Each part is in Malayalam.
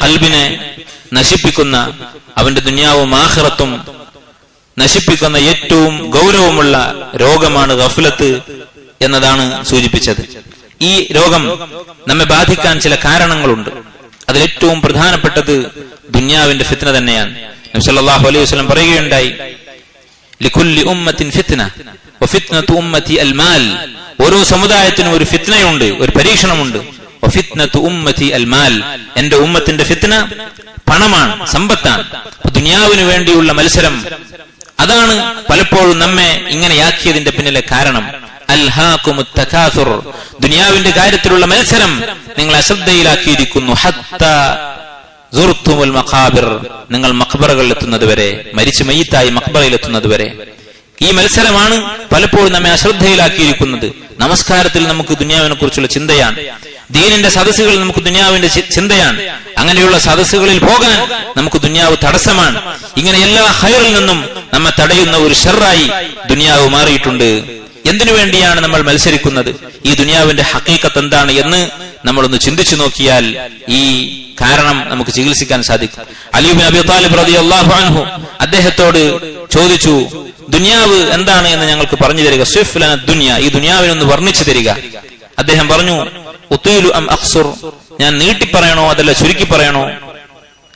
കൽബിനെ നശിപ്പിക്കുന്ന അവന്റെ ദുനിയാവും ആഖിറത്തും നശിപ്പിക്കുന്ന ഏറ്റവും ഗൗരവമുള്ള രോഗമാണ് ഗഫലത്ത് എന്നതാണ് സൂചിപ്പിച്ചത്. ഈ രോഗം നമ്മെ ബാധിക്കാൻ ചില കാരണങ്ങളുണ്ട്. അതിലേറ്റവും പ്രധാനപ്പെട്ടത് ദുന്യാവിന്റെ ഫിത്ന തന്നെയാണ്. നബി സല്ലല്ലാഹു അലൈഹി വസല്ലം പറയുകയുണ്ടായി ലികുല്ലി ഉമ്മത്തിൻ ഫിത്ന ഉമ്മത്തി അൽ ഓരോ സമുദായത്തിനും ഒരു ഫിത്നയുണ്ട് ഒരു പരീക്ഷണമുണ്ട്. ഉമ്മത്തി എന്റെ ഉമ്മത്തിന്റെ ഫിത്ന പണമാണ് സമ്പത്താണ്. ദുനിയാവിന് വേണ്ടിയുള്ള മത്സരം. അതാണ് പലപ്പോഴും നമ്മെ ഇങ്ങനെയാക്കിയതിന്റെ പിന്നിലെ കാരണം. ദുനിയാവിന്റെ കാര്യത്തിലുള്ള മത്സരം നിങ്ങൾ അശ്രദ്ധയിലാക്കിയിരിക്കുന്നു. ഹത്ത നിങ്ങൾ മഖബറകളിൽ എത്തുന്നത് വരെ മരിച്ചു മയ്യത്തായി മഖബറയിൽ എത്തുന്നത് വരെ. ഈ മത്സരമാണ് പലപ്പോഴും നമ്മെ അശ്രദ്ധയിലാക്കിയിരിക്കുന്നത്. നമസ്കാരത്തിൽ നമുക്ക് ദുനിയാവിനെ കുറിച്ചുള്ള ചിന്തയാണ്. ദീനിന്റെ സദസ്സുകളിൽ നമുക്ക് ദുനിയാവിന്റെ ചിന്തയാണ്. അങ്ങനെയുള്ള സദസ്സുകളിൽ പോകാൻ നമുക്ക് ദുനിയാവ് തടസ്സമാണ്. ഇങ്ങനെ എല്ലാ ഹയറിൽ നിന്നും നമ്മെ തടയുന്ന ഒരു ഷെറായി ദുനിയാവ് മാറിയിട്ടുണ്ട്. എന്തിനു വേണ്ടിയാണ് നമ്മൾ മത്സരിക്കുന്നത്? ഈ ദുനിയാവിന്റെ ഹക്കീക്കത്ത് എന്താണ് എന്ന് നമ്മളൊന്ന് ചിന്തിച്ചു നോക്കിയാൽ ഈ കാരണം നമുക്ക് ചികിത്സിക്കാൻ സാധിക്കും. അലിബിൻ അബി താലിബ് റതി അള്ളാഹു അദ്ദേഹത്തോട് ചോദിച്ചു ദുനിയാവ് എന്താണ് എന്ന് ഞങ്ങൾക്ക് പറഞ്ഞു തരിക. സ്വിഫ് ദുനിയ ഈ ദുനിയാവിനൊന്ന് വർണിച്ചു തരിക. അദ്ദേഹം പറഞ്ഞു ഉത്തീലു അം അക്സുർ ഞാൻ നീട്ടി പറയണോ അതല്ല ചുരുക്കി പറയണോ?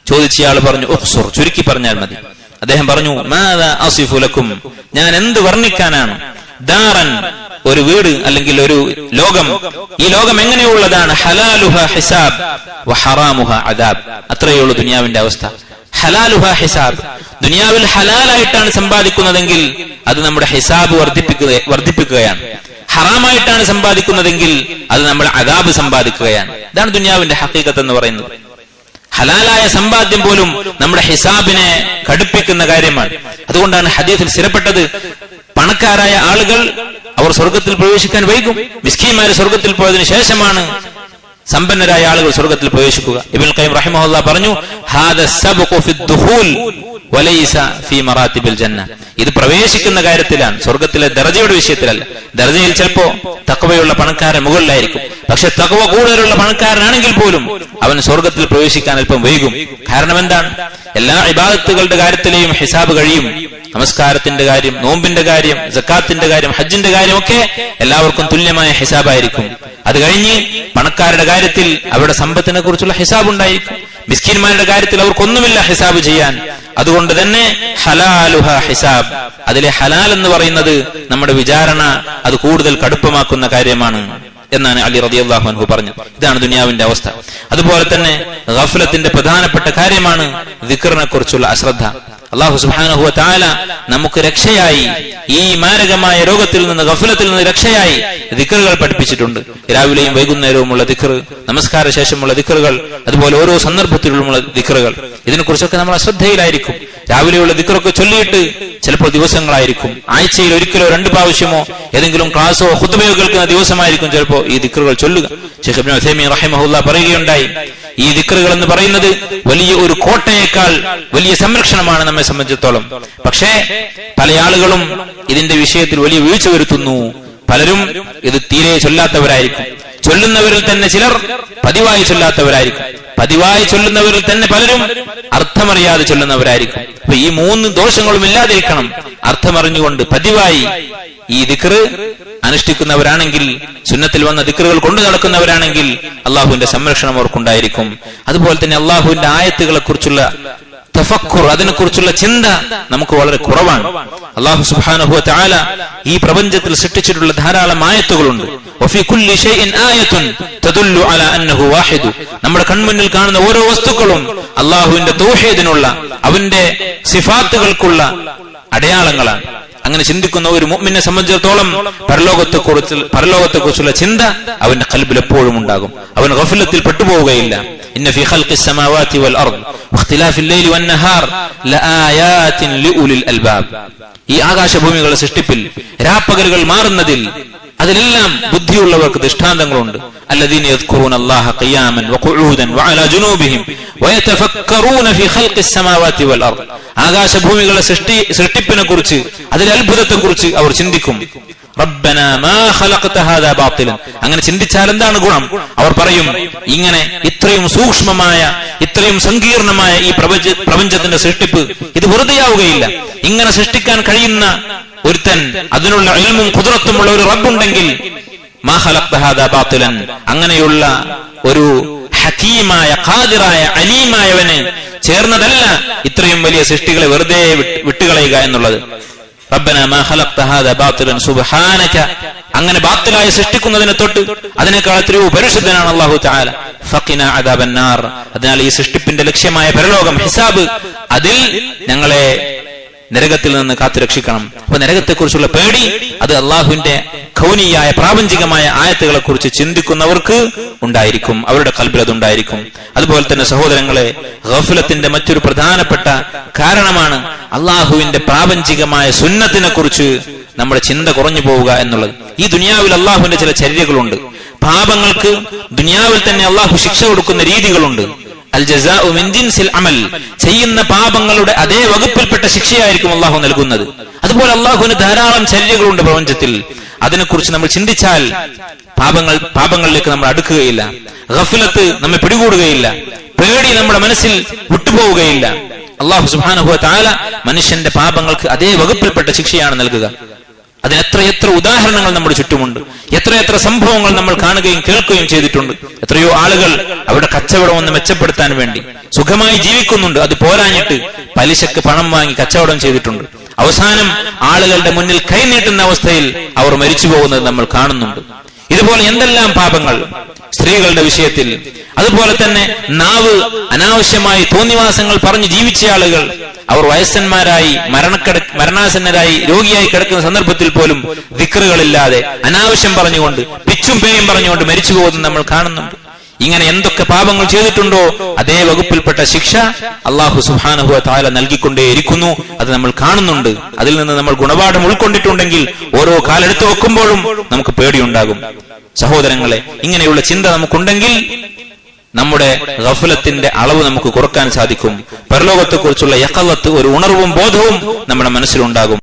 ചോദിച്ചയാൾ പറഞ്ഞു ഉഖ്സുർ ചുരുക്കി പറഞ്ഞാൽ മതി. അദ്ദേഹം പറഞ്ഞു മാതാ അസിഫുലക്കും ഞാൻ എന്ത് വർണിക്കാനാണ്? ദാറൻ ഒരു വീട് അല്ലെങ്കിൽ ഒരു ലോകം. ഈ ലോകം എങ്ങനെയുള്ളതാണ്? ഹലാലുഹ ഹിസാബ് വഹറാമുഹ അദാബ്. അത്രയേ ഉള്ളൂ ദുനിയാവിന്റെ അവസ്ഥ. ഹലാലുഹ ഹിസാബ്. ദുനിയാവിൽ ഹലാലായിട്ടാണ് സമ്പാദിക്കുന്നതെങ്കിൽ അത് നമ്മുടെ ഹിസാബ് വർദ്ധിപ്പിക്കുക വർദ്ധിപ്പിക്കുകയാണ്. ഹറാമായിട്ടാണ് സമ്പാദിക്കുന്നതെങ്കിൽ അത് നമ്മൾ അദാബ് സമ്പാദിക്കുകയാണ്. ഇതാണ് ദുനിയാവിന്റെ ഹക്കീകത്ത് എന്ന് പറയുന്നത്. ഹലാലായ സമ്പാദ്യം പോലും നമ്മുടെ ഹിസാബിനെ കടുപ്പിക്കുന്ന കാര്യമാണ്. അതുകൊണ്ടാണ് ഹദീസിൽ സ്ഥിരപ്പെട്ടത്. പണക്കാരായ ആളുകൾ അവർ സ്വർഗത്തിൽ പ്രവേശിക്കാൻ വൈകും. മിസ്കീമാര് സ്വർഗത്തിൽ പോയതിനു ശേഷമാണ് സമ്പന്നരായ ആളുകൾ സ്വർഗത്തിൽ പ്രവേശിക്കുക. ഇബിൻ കൈം റഹിമഹുല്ല പറഞ്ഞു ഇത് പ്രവേശിക്കുന്ന കാര്യത്തിലാണ്. സ്വർഗത്തിലെ ദർജയുടെ വിഷയത്തിലല്ല. ദർജയിൽ ചിലപ്പോ തക്കവയുള്ള പണക്കാരൻ മുകളിലായിരിക്കും. പക്ഷെ തകവ കൂടുതലുള്ള പണക്കാരനാണെങ്കിൽ പോലും അവൻ സ്വർഗത്തിൽ പ്രവേശിക്കാൻ അല്പം വൈകും. കാരണം എന്താണ്? എല്ലാ ഇബാദത്തുകളുടെ കാര്യത്തിലെയും ഹിസാബ് കഴിയും. നമസ്കാരത്തിന്റെ കാര്യം നോമ്പിന്റെ കാര്യം ജക്കാത്തിന്റെ കാര്യം ഹജ്ജിന്റെ കാര്യമൊക്കെ എല്ലാവർക്കും തുല്യമായ ഹിസാബായിരിക്കും. അത് കഴിഞ്ഞ് പണക്കാരുടെ കാര്യത്തിൽ അവരുടെ സമ്പത്തിനെ കുറിച്ചുള്ള ഹിസാബ് ഉണ്ടായിരിക്കും. മിസ്കിന്മാരുടെ കാര്യത്തിൽ അവർക്കൊന്നുമില്ല ഹിസാബ് ചെയ്യാൻ. അതുകൊണ്ട് തന്നെ ഹലാലുഹ ഹിസാബ്. അതിലെ ഹലാൽ എന്ന് പറയുന്നത് നമ്മുടെ വിചാരണ അത് കൂടുതൽ കടുപ്പമാക്കുന്ന കാര്യമാണ്. എന്നാണ് അലി റതി അൻഹു പറഞ്ഞത്. ഇതാണ് ദുനിയാവിന്റെ അവസ്ഥ. അതുപോലെ തന്നെ ഗഫലത്തിന്റെ പ്രധാനപ്പെട്ട കാര്യമാണ് വിക്രനെ കുറിച്ചുള്ള അശ്രദ്ധ അള്ളാഹു സുബാനഹുവ താല നമുക്ക് രക്ഷയായി ഈ മാരകമായ രോഗത്തിൽ നിന്ന് ഗഫലത്തിൽ നിന്ന് രക്ഷയായി ദിക്കറുകൾ പഠിപ്പിച്ചിട്ടുണ്ട്. രാവിലെയും വൈകുന്നേരവുമുള്ള ദിക്കറ് നമസ്കാര ശേഷമുള്ള ദിക്കറുകൾ അതുപോലെ ഓരോ സന്ദർഭത്തിലുമുള്ള ദിക്കറുകൾ ഇതിനെക്കുറിച്ചൊക്കെ നമ്മൾ അശ്രദ്ധയിലായിരിക്കും. രാവിലെയുള്ള ദിക്കറൊക്കെ ചൊല്ലിയിട്ട് ചിലപ്പോൾ ദിവസങ്ങളായിരിക്കും. ആഴ്ചയിൽ ഒരിക്കലോ രണ്ട് പ്രാവശ്യമോ ഏതെങ്കിലും ക്ലാസ്സോ ഹുത്തുബയോ കേൾക്കുന്ന ദിവസമായിരിക്കും ചിലപ്പോൾ ഈ ദിക്കറുകൾ ചൊല്ലുക. റഹിമഹുല്ല പറയുകയുണ്ടായി ഈ ദിക്കറുകൾ എന്ന് പറയുന്നത് വലിയ ഒരു കോട്ടയേക്കാൾ വലിയ സംരക്ഷണമാണ് നമ്മെ സംബന്ധിച്ചിടത്തോളം. പക്ഷേ പല ആളുകളും ഇതിന്റെ വിഷയത്തിൽ വലിയ വീഴ്ച വരുത്തുന്നു. പലരും ഇത് തീരെ ചൊല്ലാത്തവരായിരിക്കും. ചൊല്ലുന്നവരിൽ തന്നെ ചിലർ പതിവായി ചൊല്ലാത്തവരായിരിക്കും. പതിവായി ചൊല്ലുന്നവരിൽ തന്നെ പലരും അർത്ഥമറിയാതെ ചൊല്ലുന്നവരായിരിക്കും. അപ്പൊ ഈ മൂന്ന് ദോഷങ്ങളും ഇല്ലാതിരിക്കണം. അർത്ഥമറിഞ്ഞുകൊണ്ട് പതിവായി ഈ ദിക്റ് അനുഷ്ഠിക്കുന്നവരാണെങ്കിൽ സുന്നത്തിൽ വന്ന ദിക്റുകൾ കൊണ്ടു നടക്കുന്നവരാണെങ്കിൽ അള്ളാഹുവിന്റെ സംരക്ഷണം അവർക്കുണ്ടായിരിക്കും. അതുപോലെ തന്നെ അള്ളാഹുവിന്റെ ആയത്തുകളെ കുറിച്ചുള്ള തഫക്കുർ അതിനെക്കുറിച്ചുള്ള ചിന്ത നമുക്ക് വളരെ കുറവാണ്. അള്ളാഹു സുബ്ഹാനഹു തആല ഈ പ്രപഞ്ചത്തിൽ സൃഷ്ടിച്ചിട്ടുള്ള ധാരാളം ആയത്തുകളുണ്ട്. നമ്മുടെ കൺമുന്നിൽ കാണുന്ന ഓരോ വസ്തുക്കളും അള്ളാഹുവിന്റെ തൗഹീദിനുള്ള അവന്റെ സിഫാത്തുകൾക്കുള്ള അടയാളങ്ങളാണ്. അങ്ങനെ ചിന്തിക്കുന്ന ഒരു മുഅ്മിനെ സംബന്ധിച്ചിടത്തോളം പരലോകത്തെ കുറിച്ച് പരലോകത്തെ കുറിച്ചുള്ള ചിന്ത അവന്റെ കൽബിൽ എപ്പോഴും ഉണ്ടാകും അവൻ ഗഫലത്തിൽ പെട്ടുപോവുകയില്ല ഇന്ന ഫി ഖൽഖി السماوات والارض واختلاف الليل والنهار لآيات لأولي الألباب ഈ ആകാശഭൂമികളുടെ സൃഷ്ടിപ്പിൽ രാപ്പകലുകൾ മാറുന്നതിൽ അതിലെല്ലാം ബുദ്ധിയുള്ളവർക്ക് ദൃഷ്ടാന്തങ്ങളുണ്ട് الذين يذكرون الله قياما وقعودا وعلى جنوبهم ويتفكرون في خلق السماوات والارض ആകാശഭൂമികളുടെ സൃഷ്ടി സൃഷ്ടിപ്പിനെ കുറിച്ച് അതിലെ അത്ഭുതത്തെ കുറിച്ച് അവർ ചിന്തിക്കും റബ്ബന മാ ഖലഖത ഹാദാ ബാത്തിലൻ അങ്ങനെ ചിന്തിച്ചാൽ എന്താണ് ഗുണം അവർ പറയും ഇങ്ങനെ ഇത്രയും സൂക്ഷ്മമായ ഇത്രയും സങ്കീർണമായ ഈ പ്രപഞ്ച പ്രപഞ്ചത്തിന്റെ സൃഷ്ടിപ്പ് ഇത് വെറുതെയാവുകയില്ല ഇങ്ങനെ സൃഷ്ടിക്കാൻ കഴിയുന്ന ഒരുത്തൻ അതിനുള്ള ഇൽമും കുതിരത്തുമുള്ള ഒരു റബ്ബുണ്ടെങ്കിൽ അങ്ങനെയുള്ള ഒരു ഹക്കീമായ ഖാദിറായ അലീമായവന് ചേർന്നതല്ല ഇത്രയും വലിയ സൃഷ്ടികളെ വെറുതെ വിട്ടുകളയുക എന്നുള്ളത്. റബ്ബന മാ ഖലഖ്ത ഹാദാ സുബ്ഹാനക. അങ്ങനെ ബാത്തിലായി സൃഷ്ടിക്കുന്നതിനെ തൊട്ട് അതിനേക്കാൾ എത്രയോ പരിശുദ്ധനാണ് അല്ലാഹു തആല. ഫഖിന അദാബന്നാർ അതിനാൽ ഈ സൃഷ്ടിപ്പിന്റെ ലക്ഷ്യമായ പരലോകം ഹിസാബ് അതിൽ ഞങ്ങളെ നരകത്തിൽ നിന്ന് കാത്തുരക്ഷിക്കണം അപ്പൊ നരകത്തെക്കുറിച്ചുള്ള പേടി അത് അള്ളാഹുവിന്റെ ഖൗനിയായ പ്രാപഞ്ചികമായ ആയത്തുകളെ കുറിച്ച് ചിന്തിക്കുന്നവർക്ക് ഉണ്ടായിരിക്കും. അവരുടെ കൽബിൽ അതുണ്ടായിരിക്കും അതുപോലെ തന്നെ സഹോദരങ്ങളെ ഗഫുലത്തിന്റെ മറ്റൊരു പ്രധാനപ്പെട്ട കാരണമാണ് അള്ളാഹുവിന്റെ പ്രാപഞ്ചികമായ സുന്നത്തിനെ കുറിച്ച് നമ്മുടെ ചിന്ത കുറഞ്ഞു പോവുക എന്നുള്ളത്. ഈ ദുനിയാവിൽ അള്ളാഹുവിന്റെ ചില ചര്യകളുണ്ട്. പാപങ്ങൾക്ക് ദുനിയാവിൽ തന്നെ അള്ളാഹു ശിക്ഷ കൊടുക്കുന്ന രീതികളുണ്ട്. അൽ അമൽ. ചെയ്യുന്ന പാപങ്ങളുടെ അതേ വകുപ്പിൽപ്പെട്ട ശിക്ഷയായിരിക്കും അള്ളാഹു നൽകുന്നത്. അതുപോലെ അള്ളാഹുവിന് ധാരാളം ചര്യകളുണ്ട് പ്രപഞ്ചത്തിൽ. അതിനെക്കുറിച്ച് നമ്മൾ ചിന്തിച്ചാൽ പാപങ്ങൾ പാപങ്ങളിലേക്ക് നമ്മൾ അടുക്കുകയില്ല. ഗഫിലത്ത് നമ്മെ പിടികൂടുകയില്ല. പേടി നമ്മുടെ മനസ്സിൽ വിട്ടുപോവുകയില്ല. അള്ളാഹു സുബാനുഭവ താല മനുഷ്യന്റെ പാപങ്ങൾക്ക് അതേ വകുപ്പിൽപ്പെട്ട ശിക്ഷയാണ് നൽകുക. അതിന് എത്രയെത്ര ഉദാഹരണങ്ങൾ നമ്മുടെ ചുറ്റുമുണ്ട്. എത്രയെത്ര സംഭവങ്ങൾ നമ്മൾ കാണുകയും കേൾക്കുകയും ചെയ്തിട്ടുണ്ട്. എത്രയോ ആളുകൾ അവരുടെ കച്ചവടം ഒന്ന് മെച്ചപ്പെടുത്താൻ വേണ്ടി സുഖമായി ജീവിക്കുന്നുണ്ട്. അത് പോരാഞ്ഞിട്ട് പലിശക്ക് പണം വാങ്ങി കച്ചവടം ചെയ്തിട്ടുണ്ട്. അവസാനം ആളുകളുടെ മുന്നിൽ കൈനീട്ടുന്ന അവസ്ഥയിൽ അവർ മരിച്ചു പോകുന്നത് നമ്മൾ കാണുന്നുണ്ട്. ഇതുപോലെ എന്തെല്ലാം പാപങ്ങൾ സ്ത്രീകളുടെ വിഷയത്തിൽ. അതുപോലെ തന്നെ നാവ് അനാവശ്യമായി തോന്നിവാസങ്ങൾ പറഞ്ഞു ജീവിച്ച ആളുകൾ അവർ വയസ്സന്മാരായി മരണക്കിട മരണാസന്നരായി രോഗിയായി കിടക്കുന്ന സന്ദർഭത്തിൽ പോലും വിക്രുകളില്ലാതെ അനാവശ്യം പറഞ്ഞുകൊണ്ട് പിച്ചും പേയും പറഞ്ഞുകൊണ്ട് മരിച്ചു പോകുന്നത് നമ്മൾ കാണുന്നുണ്ട്. ഇങ്ങനെ എന്തൊക്കെ പാപങ്ങൾ ചെയ്തിട്ടുണ്ടോ അതേ വകുപ്പിൽപ്പെട്ട ശിക്ഷ അള്ളാഹു സുഹാനുഹുവ താല നൽകിക്കൊണ്ടേയിരിക്കുന്നു. അത് നമ്മൾ കാണുന്നുണ്ട്. അതിൽ നിന്ന് നമ്മൾ ഗുണപാഠം ഉൾക്കൊണ്ടിട്ടുണ്ടെങ്കിൽ ഓരോ കാലെടുത്ത് വെക്കുമ്പോഴും നമുക്ക് പേടിയുണ്ടാകും. സഹോദരങ്ങളെ ഇങ്ങനെയുള്ള ചിന്ത നമുക്കുണ്ടെങ്കിൽ നമ്മുടെ ഗഫലത്തിന്റെ അളവ് നമുക്ക് കുറയ്ക്കാൻ സാധിക്കും. പരലോകത്തെക്കുറിച്ചുള്ള യക്കവത്ത് ഒരു ഉണർവും ബോധവും നമ്മുടെ മനസ്സിലുണ്ടാകും.